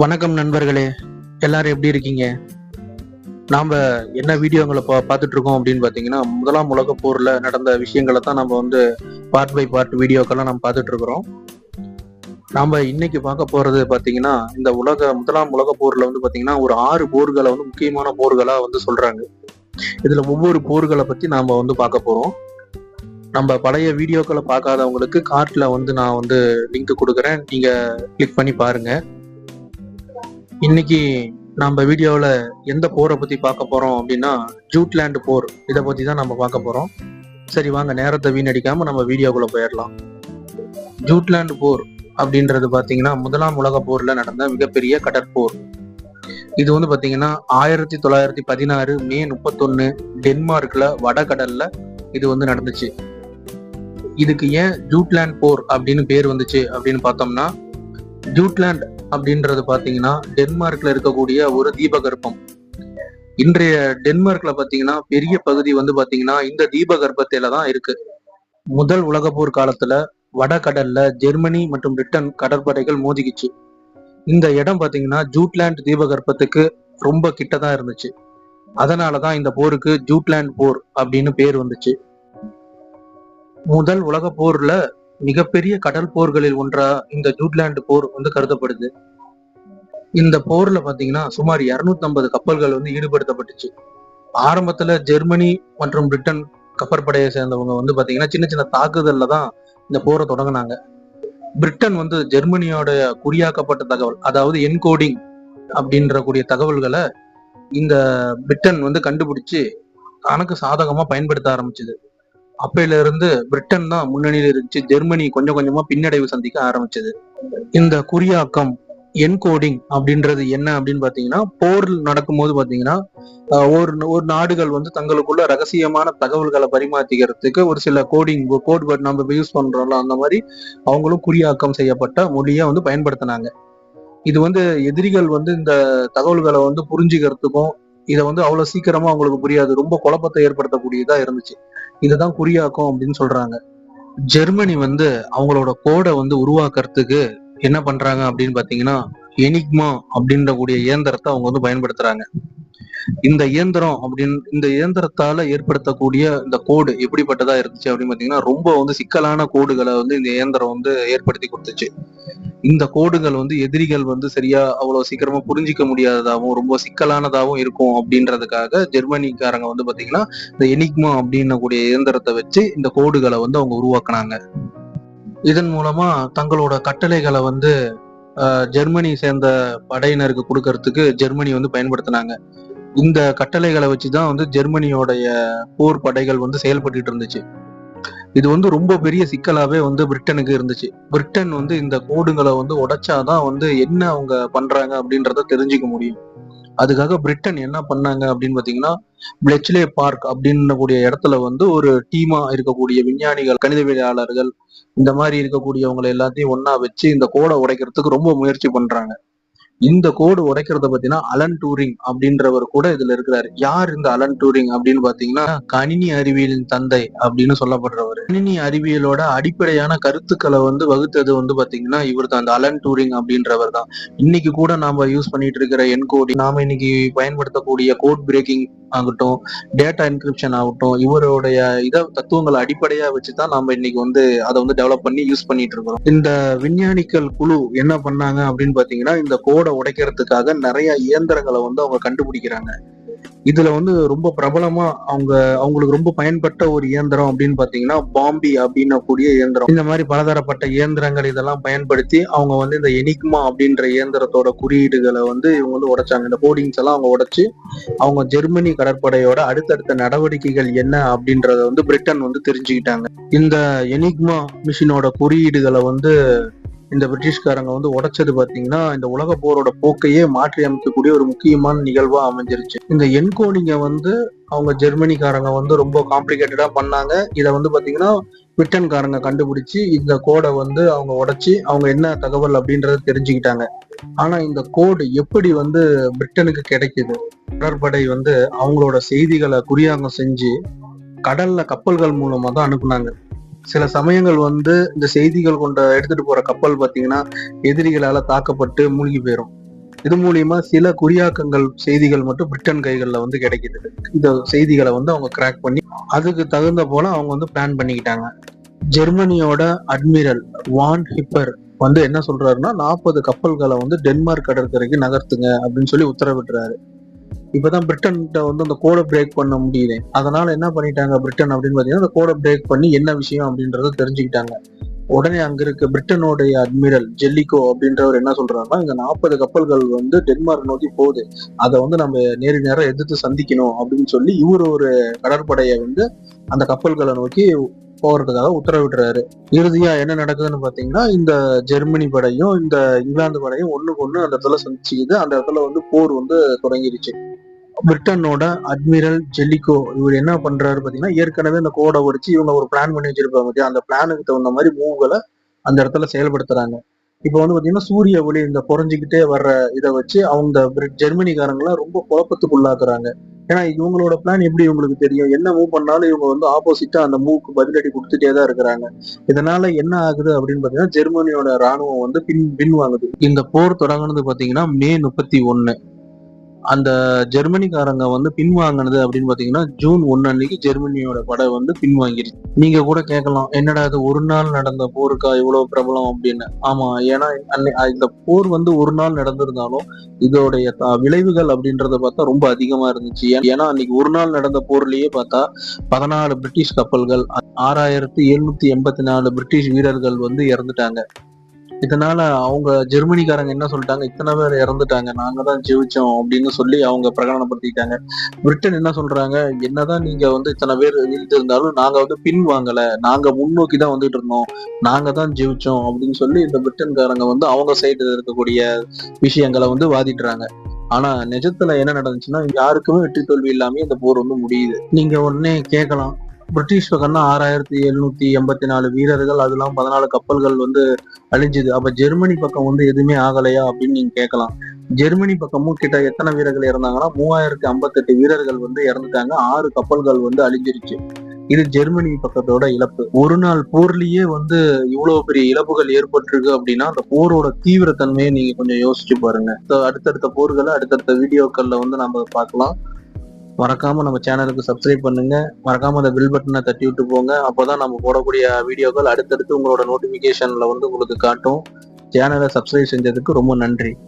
வணக்கம் நண்பர்களே. எல்லாரும் எப்படி இருக்கீங்க? நாம் என்ன வீடியோங்களை பா பார்த்துட்டு இருக்கோம் அப்படின்னு பார்த்தீங்கன்னா முதலாம் உலக போரில் நடந்த விஷயங்களை தான் நம்ம வந்து பார்ட் பை பார்ட் வீடியோக்கெல்லாம் நம்ம பார்த்துட்டு இருக்கிறோம் நாம இன்னைக்கு பார்க்க போகிறது பார்த்தீங்கன்னா இந்த உலக முதலாம் உலக போரில் வந்து பார்த்தீங்கன்னா ஒரு ஆறு போர்களை வந்து முக்கியமான போர்களாக வந்து சொல்கிறாங்க இதில் ஒவ்வொரு போர்களை பற்றி நாம் வந்து பார்க்க போகிறோம் நம்ம பழைய வீடியோக்களை பார்க்காதவங்களுக்கு கார்ட்டில் வந்து நான் வந்து லிங்க் கொடுக்குறேன். நீங்கள் கிளிக் பண்ணி பாருங்கள் இன்னைக்கு நம்ம வீடியோவில் எந்த போரை பற்றி பார்க்க போகிறோம் அப்படின்னா ஜூட்லேண்ட் போர். இதை பற்றி தான் நம்ம பார்க்க போகிறோம் சரி வாங்க நேரத்தை வீணடிக்காமல் நம்ம வீடியோக்குள்ளே போயிடலாம். ஜூட்லேண்ட் போர் அப்படின்றது பார்த்தீங்கன்னா முதலாம் உலக போரில் நடந்த மிகப்பெரிய கடற்போர். இது வந்து பார்த்தீங்கன்னா ஆயிரத்தி தொள்ளாயிரத்தி பதினாறு மே முப்பத்தொன்று டென்மார்க்கில் வடகடலில் இது வந்து நடந்துச்சு. இதுக்கு ஏன் ஜூட்லேண்ட் போர் அப்படின்னு பேர் வந்துச்சு அப்படின்னு பார்த்தோம்னா ஜூட்லேண்ட் அப்படின்றது பாத்தீங்கன்னா டென்மார்க்ல இருக்கக்கூடிய ஒரு தீபகற்பம். இன்றைய டென்மார்க்ல பாத்தீங்கன்னா பெரிய பகுதி வந்து பாத்தீங்கன்னா இந்த தீபகற்பத்தில தான் இருக்கு. முதல் உலக போர் காலத்துல வடகடல்ல ஜெர்மனி மற்றும் பிரிட்டன் கடற்படைகள் மோதிக்கிச்சு. இந்த இடம் பாத்தீங்கன்னா ஜூட்லேண்ட் தீபகற்பத்துக்கு ரொம்ப கிட்டதான் இருந்துச்சு. அதனாலதான் இந்த போருக்கு ஜூட்லேண்ட் போர் அப்படின்னு பேர் வந்துச்சு. முதல் உலக போர்ல மிகப்பெரிய கடல் போர்களில் ஒன்றா இந்த ஜூட்லாண்டு போர் வந்து கருதப்படுது. இந்த போர்ல பாத்தீங்கன்னா சுமார் 250 கப்பல்கள் வந்து ஈடுபடுத்தப்பட்டுச்சு. ஆரம்பத்துல ஜெர்மனி மற்றும் பிரிட்டன் கப்பற்படையை சேர்ந்தவங்க வந்து பாத்தீங்கன்னா சின்ன சின்ன தாக்குதல்ல தான் இந்த போரை தொடங்கினாங்க. பிரிட்டன் வந்து ஜெர்மனியோட குறியாக்கப்பட்ட தகவல் அதாவது என்கோடிங் அப்படின்ற கூடிய தகவல்களை இந்த பிரிட்டன் வந்து கண்டுபிடிச்சு தனக்கு சாதகமா பயன்படுத்த ஆரம்பிச்சது. அப்பையில இருந்து பிரிட்டன் தான் முன்னணியில இருந்துச்சு. ஜெர்மனி கொஞ்சம் கொஞ்சமா பின்னடைவு சந்திக்க ஆரம்பிச்சது. இந்த குறியாக்கம் என்கோடிங் அப்படின்றது என்ன அப்படின்னு பாத்தீங்கன்னா போர் நடக்கும்போது பாத்தீங்கன்னா ஒரு ஒரு நாடுகள் வந்து தங்களுக்குள்ள ரகசியமான தகவல்களை பரிமாற்றிக்கிறதுக்கு ஒரு சில கோடிங் கோட் பட் நம்ம யூஸ் பண்றோம்ல அந்த மாதிரி அவங்களும் குறியாக்கம் செய்யப்பட்ட மொழியை வந்து பயன்படுத்தினாங்க. இது வந்து எதிரிகள் வந்து இந்த தகவல்களை வந்து புரிஞ்சுக்கிறதுக்கும் இதை வந்து அவ்வளவு சீக்கிரமா அவங்களுக்கு புரியாது. ரொம்ப குழப்பத்தை ஏற்படுத்தக்கூடியதா இருந்துச்சு. இதுதான் குறியாக்கம் அப்படின்னு சொல்றாங்க. ஜெர்மனி வந்து அவங்களோட கோடை வந்து உருவாக்குறதுக்கு என்ன பண்றாங்க அப்படின்னு பாத்தீங்கன்னா எனிக்மா அப்படின்ற கூடிய இயந்திரத்தை அவங்க வந்து பயன்படுத்துறாங்க. இந்த இயந்திரம் அப்படின்னு இந்த இயந்திரத்தால ஏற்படுத்தக்கூடிய இந்த கோடு எப்படிப்பட்டதா இருந்துச்சு அப்படின்னு பாத்தீங்கன்னா ரொம்ப வந்து சிக்கலான கோடுகளை வந்து இந்த இயந்திரம் வந்து ஏற்படுத்தி கொடுத்துச்சு. இந்த கோடுகள் வந்து எதிரிகள் வந்து சரியா அவ்வளவு சீக்கிரமா புரிஞ்சிக்க முடியாததாகவும் ரொம்ப சிக்கலானதாகவும் இருக்கும் அப்படின்றதுக்காக ஜெர்மனிக்காரங்க வந்து பாத்தீங்கன்னா இந்த எனிக்மா அப்படின்ன கூடிய இயந்திரத்தை வச்சு இந்த கோடுகளை வந்து அவங்க உருவாக்குனாங்க. இதன் மூலமா தங்களோட கட்டளைகளை வந்து ஆஹ், ஜெர்மனி சேர்ந்த படையினருக்கு கொடுக்கறதுக்கு ஜெர்மனி வந்து பயன்படுத்தினாங்க. இந்த கட்டளைகளை வச்சுதான் வந்து ஜெர்மனியோடைய போர் படைகள் வந்து செயல்பட்டுட்டு இருந்துச்சு. இது வந்து ரொம்ப பெரிய சிக்கலாவே வந்து பிரிட்டனுக்கு இருந்துச்சு. பிரிட்டன் வந்து இந்த கோடுகளை வந்து உடைச்சாதான் வந்து என்ன அவங்க பண்றாங்க அப்படின்றத தெரிஞ்சுக்க முடியும். அதுக்காக பிரிட்டன் என்ன பண்ணாங்க அப்படின்னு பாத்தீங்கன்னா பிளெச்லே பார்க் அப்படின்ன கூடிய இடத்துல வந்து ஒரு டீமா இருக்கக்கூடிய விஞ்ஞானிகள் கணிதவியலாளர்கள் இந்த மாதிரி இருக்கக்கூடியவங்களை எல்லாத்தையும் ஒன்னா வச்சு இந்த கோடை உடைக்கிறதுக்கு ரொம்ப முயற்சி பண்றாங்க. இந்த கோடு உடைக்கிறத பத்தினா அலன் டூரிங் அப்படின்றவர் கூட இதுல இருக்கிறாரு. யார் இந்த அலன் டூரிங் அப்படின்னு பாத்தீங்கன்னா கணினி அறிவியலின் தந்தை அப்படின்னு சொல்லப்படுறவர். கணினி அறிவியலோட அடிப்படையான கருத்துக்களை வந்து வகுத்தது வந்து பாத்தீங்கன்னா இவர் தான் அந்த அலன் டூரிங் அப்படின்றவர் தான். இன்னைக்கு கூட நாம யூஸ் பண்ணிட்டு இருக்கிற என்கோடிங் நாம இன்னைக்கு பயன்படுத்தக்கூடிய கோட் பிரேக்கிங் ஆகட்டும் டேட்டா என்கிரிப்ஷன் ஆகட்டும் இவருடைய இத தத்துவங்களை அடிப்படையா வச்சுதான் நாம இன்னைக்கு வந்து அதை வந்து டெவலப் பண்ணி யூஸ் பண்ணிட்டு இருக்கிறோம். இந்த விஞ்ஞானிகள் குழு என்ன பண்ணாங்க அப்படின்னு பாத்தீங்கன்னா இந்த கோடை உடைக்கிறதுக்காக நிறைய இயந்திரங்களை வந்து அவங்க கண்டுபிடிக்கிறாங்க. இதுல வந்து ரொம்ப பிரபலமா அவங்க அவங்களுக்கு ரொம்ப பயன்பட்ட ஒரு இயந்திரம் அப்படின்னு பாத்தீங்கன்னா பாம்பி அப்படின்னு கூடிய இயந்திரம். இந்த மாதிரி பலதரப்பட்ட இயந்திரங்கள் இதெல்லாம் பயன்படுத்தி அவங்க வந்து இந்த எனிக்மா அப்படின்ற இயந்திரத்தோட குறியீடுகளை வந்து இவங்க வந்து உடைச்சாங்க. இந்த போர்டிங்ஸ் எல்லாம் அவங்க உடைச்சு அவங்க ஜெர்மனி கடற்படையோட அடுத்தடுத்த நடவடிக்கைகள் என்ன அப்படின்றத வந்து பிரிட்டன் வந்து தெரிஞ்சுக்கிட்டாங்க. இந்த எனிக்மா மிஷினோட குறியீடுகளை வந்து இந்த பிரிட்டிஷ்காரங்க வந்து உடைச்சது பாத்தீங்கன்னா இந்த உலக போரோட போக்கையே மாற்றி அமைக்கக்கூடிய ஒரு முக்கியமான நிகழ்வா அமைஞ்சிருச்சு. இந்த என்கோடிங்க வந்து அவங்க ஜெர்மனிக்காரங்க வந்து ரொம்ப காம்ப்ளிகேட்டடா பண்ணாங்க. இதை வந்து பாத்தீங்கன்னா பிரிட்டன்காரங்க கண்டுபிடிச்சு இந்த கோடை வந்து அவங்க உடைச்சி அவங்க என்ன தகவல் அப்படின்றத தெரிஞ்சுக்கிட்டாங்க. ஆனா இந்த கோடு எப்படி வந்து பிரிட்டனுக்கு கிடைக்குது? கடற்படை வந்து அவங்களோட செய்திகளை குறியாங்கம் செஞ்சு கடல்ல கப்பல்கள் மூலமா தான் அனுப்புனாங்க. சில சமயங்கள் வந்து இந்த செய்திகள் கொண்ட எடுத்துட்டு போற கப்பல் பாத்தீங்கன்னா எதிரிகளால தாக்கப்பட்டு மூழ்கி போயிடும் இது மூலியமா சில குறியாக்கங்கள் செய்திகள் மட்டும் பிரிட்டன் கைகள்ல வந்து கிடைக்குது. இந்த செய்திகளை வந்து அவங்க கிராக் பண்ணி அதுக்கு தகுந்த போல அவங்க வந்து பிளான் பண்ணிக்கிட்டாங்க. ஜெர்மனியோட அட்மிரல் வான் ஹிப்பர் வந்து என்ன சொல்றாருன்னா நாற்பது கப்பல்களை வந்து டென்மார்க் கடற்கரைக்கு நகர்த்துங்க அப்படின்னு சொல்லி உத்தரவிட்டுறாரு இப்பதான் பிரிட்டன்கிட்ட வந்து அந்த கோடை பிரேக் பண்ண முடியுது. அதனால என்ன பண்ணிட்டாங்க பிரிட்டன் அப்படின்னு பாத்தீங்கன்னா அந்த கோடை பிரேக் பண்ணி என்ன விஷயம் அப்படின்றத தெரிஞ்சுக்கிட்டாங்க. உடனே அங்க இருக்க பிரிட்டனுடைய அட்மிரல் ஜெல்லிகோ அப்படின்றவர் என்ன சொல்றாருன்னா இந்த நாற்பது கப்பல்கள் வந்து டென்மார்க் நோக்கி போகுது. அதை வந்து நம்ம நேரு நேரம் எதிர்த்து சந்திக்கணும் அப்படின்னு சொல்லி இவர் ஒரு கடற்படையை வந்து அந்த கப்பல்களை நோக்கி போறதுக்காக உத்தரவிடுறாரு. இறுதியா என்ன நடக்குதுன்னு பாத்தீங்கன்னா இந்த ஜெர்மனி படையும் இந்த இங்கிலாந்து படையும் ஒண்ணுக்கு ஒண்ணு அந்த இடத்துல சந்திச்சுக்குது. அந்த இடத்துல வந்து போர் வந்து தொடங்கிருச்சு. பிரிட்டனோட அட்மிரல் ஜெல்லிகோ இவர் என்ன பண்றாரு பாத்தீங்கன்னா ஏற்கனவே அந்த கோடை உடைச்சு இவங்க ஒரு பிளான் பண்ணி வச்சிருப்பாங்க அந்த பிளானுக்கு தகுந்த மாதிரி மூவ்களை அந்த இடத்துல செயல்படுத்துறாங்க. இப்போ வந்து பாத்தீங்கன்னா சூரிய ஒளி இந்த குறைஞ்சிக்கிட்டே வர்ற இதை வச்சு அவங்க ஜெர்மனிக்காரங்களாம் ரொம்ப குழப்பத்துக்குள்ளாக்குறாங்க. ஏன்னா இவங்களோட பிளான் எப்படி இவங்களுக்கு தெரியும்? என்ன மூவ் பண்ணாலும் இவங்க வந்து ஆப்போசிட்டா அந்த மூவுக்கு பதிலடி கொடுத்துட்டே தான் இருக்கிறாங்க. இதனால என்ன ஆகுது அப்படின்னு பாத்தீங்கன்னா ஜெர்மனியோட ராணுவம் வந்து பின் பின்வாங்குது. இந்த போர் தொடங்குனது பாத்தீங்கன்னா மே முப்பத்தி ஒன்னு அந்த ஜெர்மனிக்காரங்க வந்து பின்வாங்கினது அப்படின்னு பாத்தீங்கன்னா ஜூன் ஒன்னு அன்னைக்கு ஜெர்மனியோட படை வந்து பின்வாங்கிருச்சு. நீங்க கூட கேட்கலாம் என்னடா இது ஒரு நாள் நடந்த போருக்கா இவ்வளவு பிரபலம் அப்படின்னு. ஆமா ஏன்னா இந்த போர் வந்து ஒரு நாள் நடந்திருந்தாலும் இதோடைய விளைவுகள் அப்படின்றத பார்த்தா ரொம்ப அதிகமா இருந்துச்சு. ஏன்- ஏன்னா அன்னைக்கு ஒரு நாள் நடந்த போர்லயே பார்த்தா பதினாலு பிரிட்டிஷ் கப்பல்கள் ஆறாயிரத்தி எழுநூத்தி எண்பத்தி நாலு பிரிட்டிஷ் வீரர்கள் வந்து இறந்துட்டாங்க. இதனால அவங்க ஜெர்மனிக்காரங்க என்ன சொல்லிட்டாங்க? இத்தனை பேர் இறந்துட்டாங்க. நாங்க தான் ஜெயிச்சோம் அப்படின்னு சொல்லி அவங்க பிரகடனப்படுத்திட்டாங்க. பிரிட்டன் என்ன சொல்றாங்க? என்னதான் நீங்க வந்து இத்தனை பேர் இருந்தாலும் நாங்க வந்து பின் வாங்கல. நாங்க முன்னோக்கி தான் வந்துட்டு இருந்தோம். நாங்க தான் ஜெயிச்சோம் அப்படின்னு சொல்லி இந்த பிரிட்டன்காரங்க வந்து அவங்க சைடு இருக்கக்கூடிய விஷயங்களை வந்து வாதிடுறாங்க ஆனா நிஜத்துல என்ன நடந்துச்சுன்னா யாருக்குமே வெற்றி தோல்வி இல்லாம இந்த போர் வந்து முடியுது. நீங்க உடனே கேட்கலாம். பிரிட்டிஷ் பக்கம்னா ஆறாயிரத்தி எழுநூத்தி எண்பத்தி நாலு வீரர்கள் அதெல்லாம் பதினாலு கப்பல்கள் வந்து அழிஞ்சுது. அப்ப ஜெர்மனி பக்கம் வந்து எதுவுமே ஆகலையா அப்படின்னு நீங்க கேட்கலாம். ஜெர்மனி பக்கமும் கிட்ட எத்தனை வீரர்கள் இறந்தாங்கன்னா மூவாயிரத்தி ஐம்பத்தெட்டு வீரர்கள் வந்து இறந்துட்டாங்க. ஆறு கப்பல்கள் வந்து அழிஞ்சிருச்சு. இது ஜெர்மனி பக்கத்தோட இழப்பு. ஒரு நாள் போர்லயே வந்து இவ்வளவு பெரிய இழப்புகள் ஏற்பட்டிருக்கு அப்படின்னா அந்த போரோட தீவிரத்தன்மையை நீங்க கொஞ்சம் யோசிச்சு பாருங்க. அடுத்தடுத்த போர்களை அடுத்தடுத்த வீடியோக்கள்ல வந்து நம்ம பார்க்கலாம். மறக்காம நம்ம சேனலுக்கு சப்ஸ்கிரைப் பண்ணுங்க. மறக்காம அந்த பில் பட்டனை தட்டி விட்டு போங்க. அப்போதான் நம்ம போடக்கூடிய வீடியோக்கள் அடுத்தடுத்து உங்களோட நோட்டிபிகேஷன்ல வந்து உங்களுக்கு காட்டும். சேனலை சப்ஸ்கிரைப் செஞ்சதுக்கு ரொம்ப நன்றி.